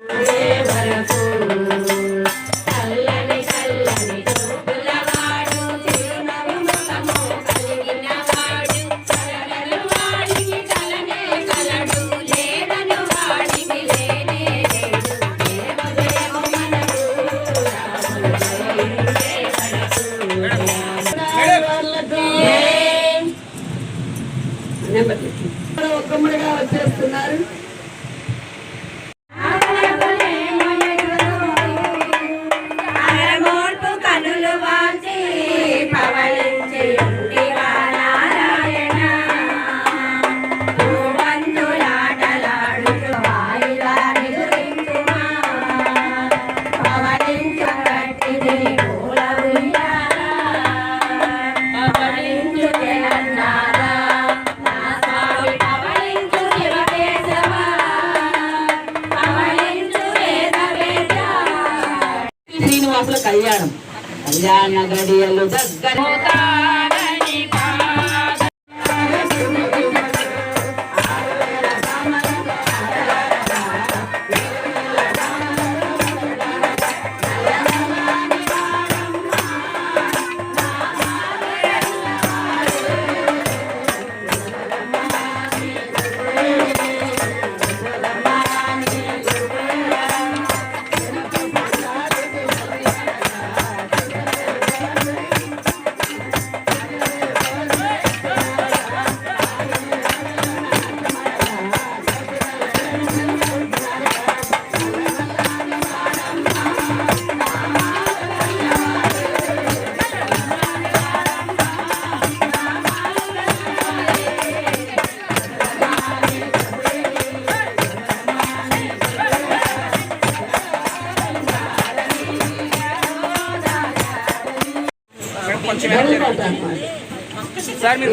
చల్లని శ్రీనివాసుల కళ్యాణం. కళ్యాణ గడియలు దగ్గర సార్ మీరు.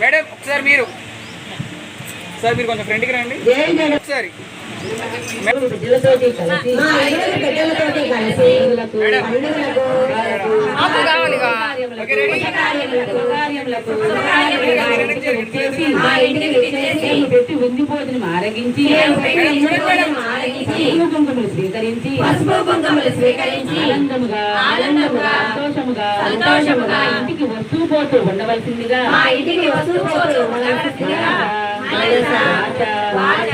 మేడం ఒకసారి మీరు. సార్ మీరు కొంచెం ఫ్రంట్కి రండి. ఒకసారి. బిడ్డలతోటి రెడీ? కార్యములకు చేసి మా ఇంటికి విచ్చేసి పెట్టి ఉండిపోతుని ఆరగించి ఆరగించి కుంకుమలు స్వీకరించి పసుపు కుంకుమలు స్వీకరించి ఆనందముగా ఆనందముగా, సంతోషముగా సంతోషముగా, ఇంటికి వస్తూ పోతూ ఉండవలసిందిగా. మా ఇంటికి వస్తూ పోతూ ఉండవలసిందిగా. మనస, వాచ,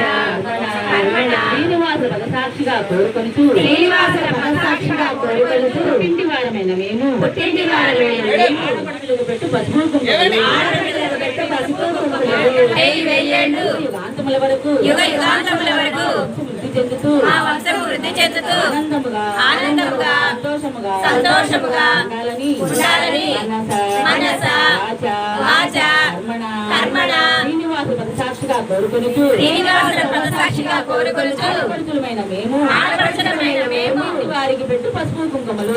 కర్మణ, శ్రీనివాస సాక్షిగా కోరుకొని శ్రీనివాసుల మనసాక్షిగా కోరుకొలుతూ ఇంటి వారమైన మేము. పుట్టింటి వారమైన మేము. పెట్టు పసుపు పెట్టు పసుపు యుగాంతముల వరకు. యుగ యుగాంతముల వరకు. వృద్ధి చెందుతూ. మా వంశం వృద్ధి చెందుతూ. ఆనందముగా ఆనందముగా, సంతోషముగా సంతోషముగా ఉండాలని ఉండాలని మనస, వాచ, శ్రీనివాస సాక్షిగా కోరుకొని శ్రీనివాసుల మనసాక్షిగా కోరుకొలుతూ ఆడపడుచులమైన మేము ఆడపడుచులమైన మేము వారికి పెట్టు పసుపు కుంకుమలు.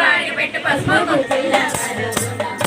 వారికి పెట్టు పసుపు కుంకుమలు.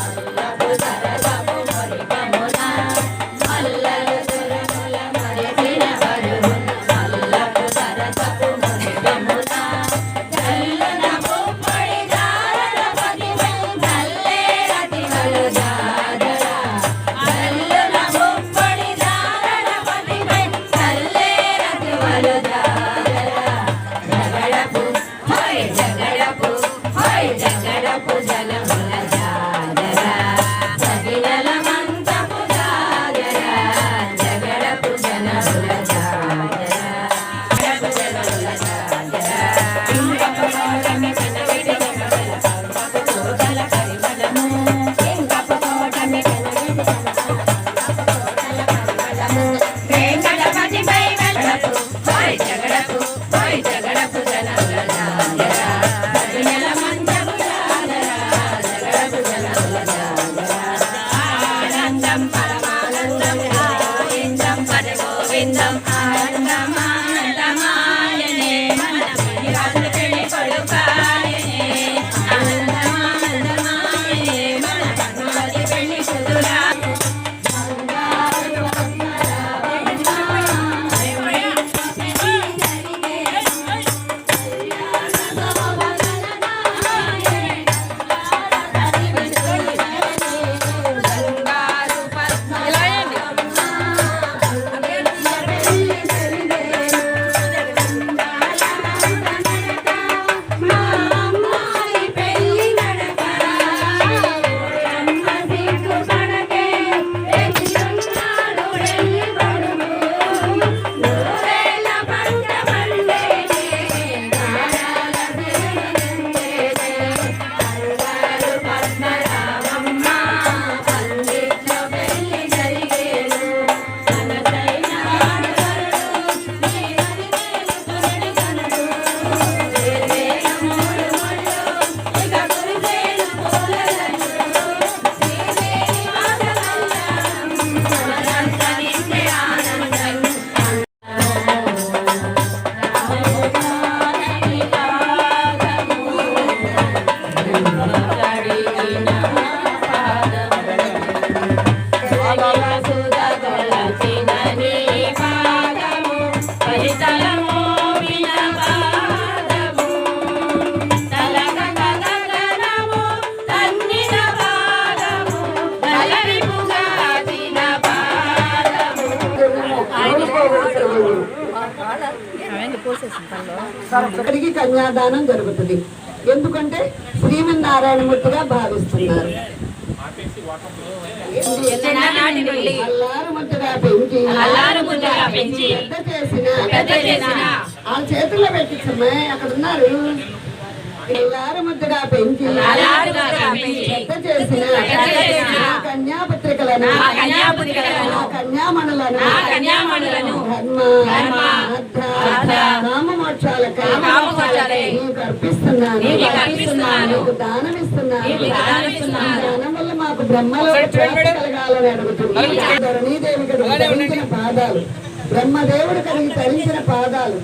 ఒకరికి కన్యాదానం జరుగుతుంది. ఎందుకంటే భావిస్తున్నారు. పెంచి పెద్ద చేసిన పెద్ద చేసిన. ఆ చేతుల్లో పెట్టించమ్మా అక్కడ ఉన్నారు ముద్దగా పెంచి పెద్ద చేసిన కన్యాపుత్రికలను కన్యామణులను ధర్మ నీకు దానమిస్తున్నాను. దానం వల్ల మాకు బ్రహ్మలో ప్రాప్తి కలగాలని అడుగుతున్నాను. ధరణీదేవి కడిగి ధరించిన పాదాలు బ్రహ్మదేవుడు కడిగి ధరించిన పాదాలు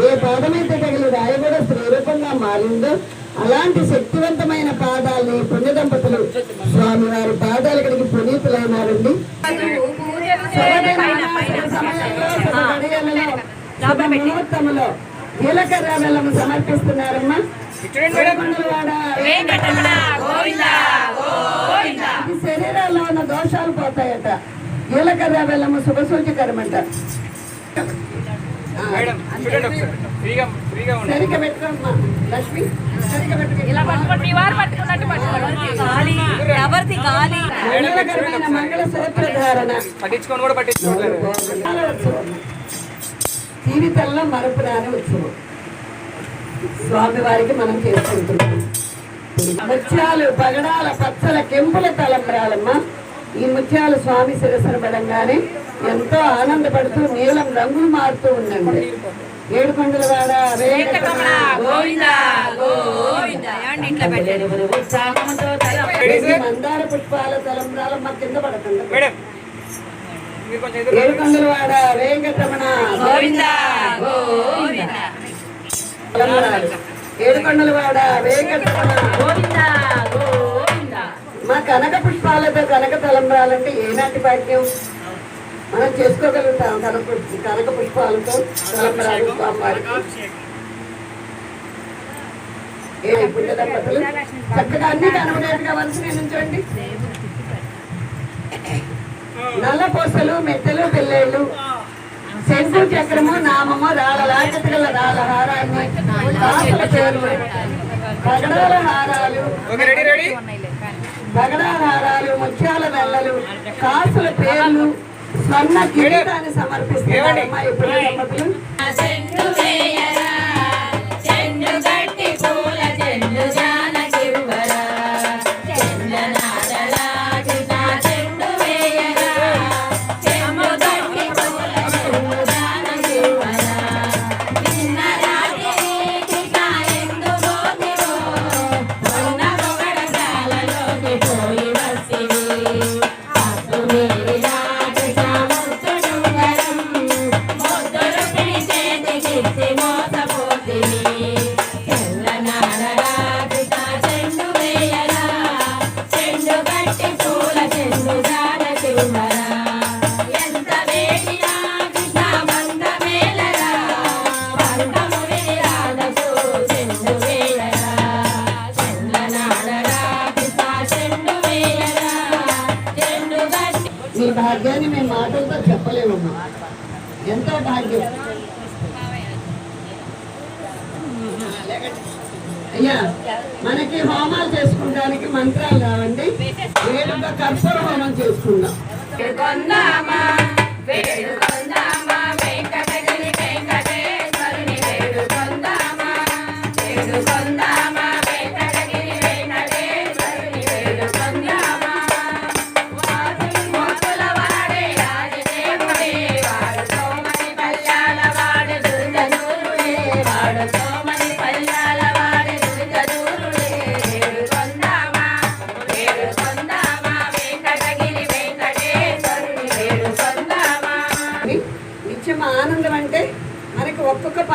ఏ పాదమైతే తగిలి రాయబడ స్త్రీరూపంగా మారిందో అలాంటి శక్తివంతమైన పాదాలని పుణ్య దంపతులు స్వామివారి పాదాలు కడిగి పునీతులైనారండి. ముహూర్తములో జీలకర్ర బెల్లం సమర్పిస్తున్నారమ్మా. శరీరాల్లో ఉన్న దోషాలు పోతాయట. జీలకర్ర బెల్లము శుభ సూచకరమంట మేడం చూడండి ఒకసారి. ఫ్రీగా ఫ్రీగా ఉండండి. సరిగ్గా పెట్టుకోమ్మా లక్ష్మి సరిగ్గా ఇలా పెట్టుకో పట్టుకోండి వారు పట్టుకున్నట్టు పట్టుకోండి గాలి ఎవరిది గాలి? మంగళకరమైన మంగళ సూత్రధారణ పట్టించుకొని కూడా పట్టించుకోవట్లేదు. చాలా ఉత్సవం జీవితంలో మరపురాని ఉత్సవం. స్వామివారికి మనం చేసుకుంటున్నాం. ముత్యాలు పగడాల పచ్చల కెంపుల తలంబ్రాలమ్మ. ఈ ముత్యాలు స్వామి శిరసన పడంగానే ఎంతో ఆనందపడుతూ నీలం రంగులు మారుతూ ఉండండి. ఏడుకొండల వాడ మందార పుష్పాల తలంబ్రాలమ్మ కింద పడకండి. మేడం మీరు కొంచెం ఎదురు ఏడుకొండల వాడ వెంకటరమణ గోవింద గోవింద. తలంబ్రాలు ఏడుకొండల వాడ వెంకటరమణ గోవింద గోవింద. మా కనక పుష్పాలతో కనక తలంబ్రాలంటే ఏనాటి భాగ్యం? మనం చేసుకోగలుగుతాం కనక కనక పుష్పాలతో తలంబ్రాలు స్వామివారికి. దంపతులు చక్కగా అన్ని కనబడేట్టుగా వలస నుంచోండి నల్ల పూసలు మెత్తలు పిల్లేళ్ళు శంకు చక్రము నామము రాళ్ళ లాకటిగల రాళ్ళ హారాన్ని కాసుల పేర్లు పగడాల హారాలు. దగడారాలు ముత్యాల వెళ్ళలు కాసుల పేర్లు స్వర్ణ కిరీటాన్ని సమర్పిస్తున్నారమ్మా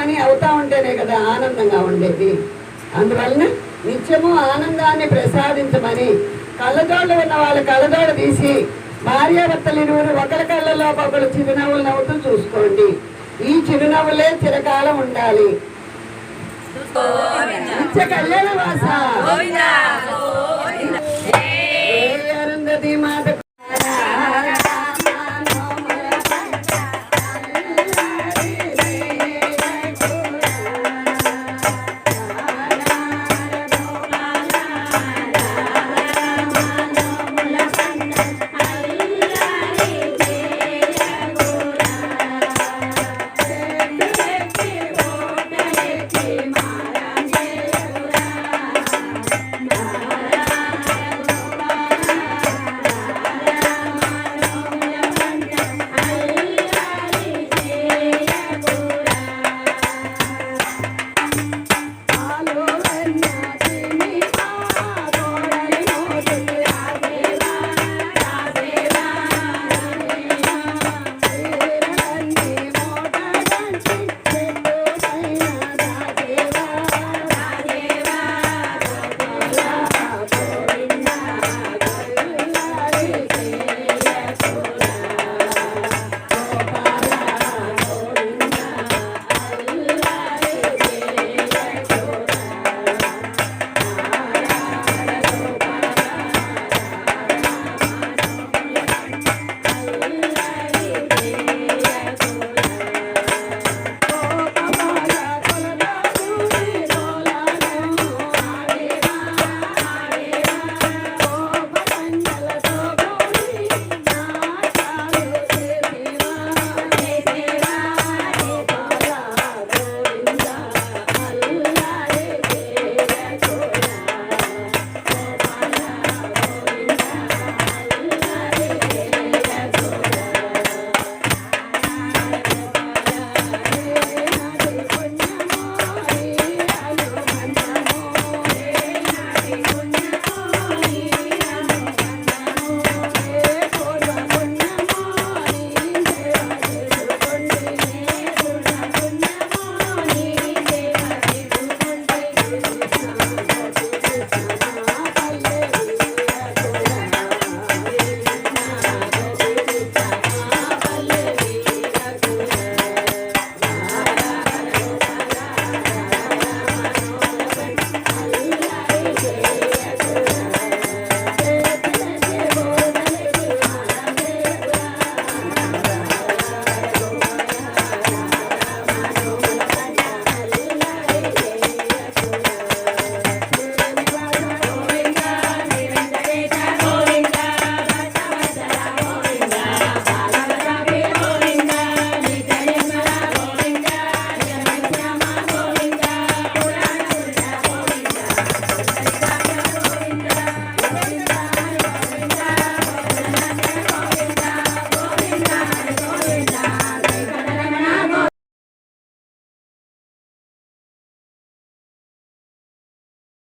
పని అవుతా ఉంటేనే కదా ఆనందంగా ఉండేది. అందువలన నిత్యము ఆనందాన్ని ప్రసాదించమని కళ్ళజోళ్ళు ఉన్న వాళ్ళు కళ్ళజోడు తీసి భార్యాభర్తలు ఇరువురు ఒకరి కళ్ళలో ఒకరు చిరునవ్వులు నవ్వుతూ చూసుకోండి. ఈ చిరునవ్వులే చిరకాలం ఉండాలి. నిత్య కళ్యాణ వాస.